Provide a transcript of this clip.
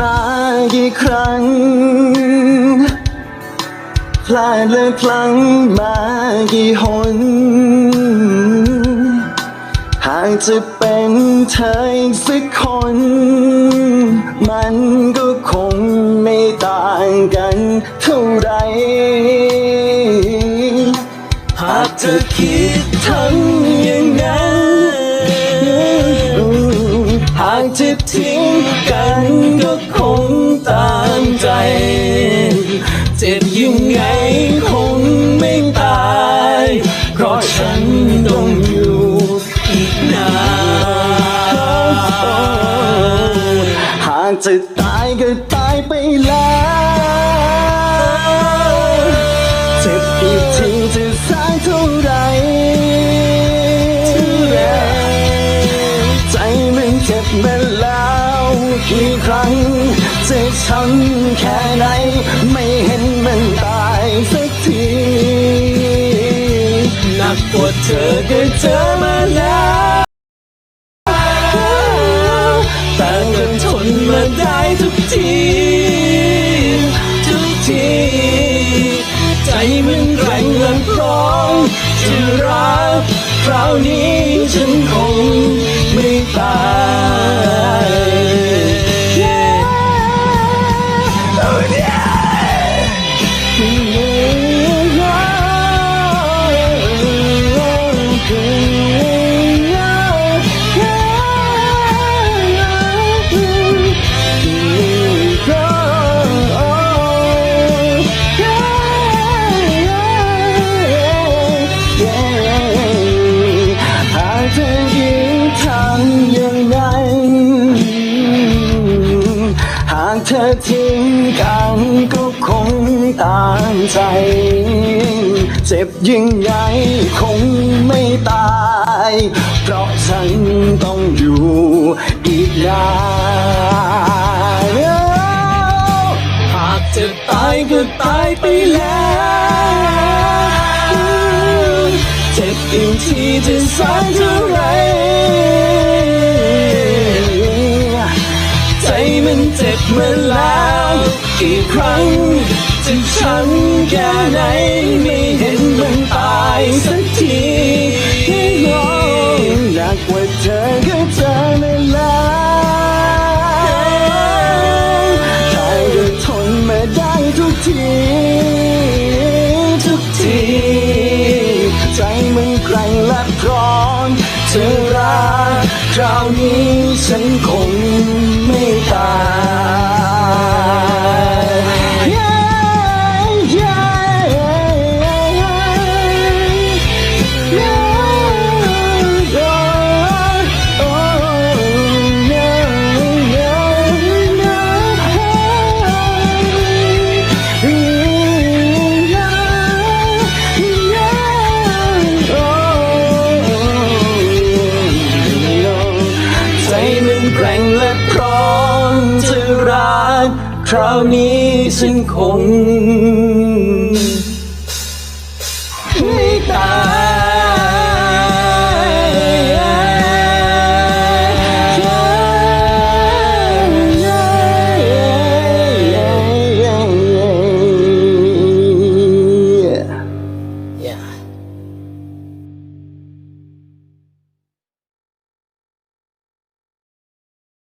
มากี่ครั้ง พลาดและพลั้งมากี่หน หากจะเป็นเธออีกสักคน มันก็คง จะทิ้งกันก็คงตามใจ เจ็บยังไงคงไม่ตาย เพราะฉันต้องอยู่อีกนานหากจะตายก็ตายไปแล้ว เจ็บอีกที เจ็บมาแล้วกี่ครั้งจะช้ำแค่ไหน ไม่เห็นมันตายสักทีหนักกว่าเธอก็เจอมาแล้ว แต่ก็ทนมาได้ทุกที ทุกที ใจมันแรงและพร้อมจะรักคราวนี้ฉันคง ยิ่งทำย่างนั้นหากเธอทิ้งกันก็คงตามใจ เจ็บยิ่งใหญ่คงไม่ตาย เพราะฉันต้องอยู่อีกนานหากจะตายก็ตายไปแล้วเจ็บอีกทีจะสาย เจ็บมาแล้ว กี่ครั้งจะช้ำแค่ไหนไม่เห็นมันตายสักทีโอ้หนักกว่าเธอก็เจอไมาแล้วใจก็ทนมาได้ทุกทีทุกที ใจมันแกร่งและพร้อมจะรักคราวนี้ฉันคงไม่ตาย คราวนี้ฉันคง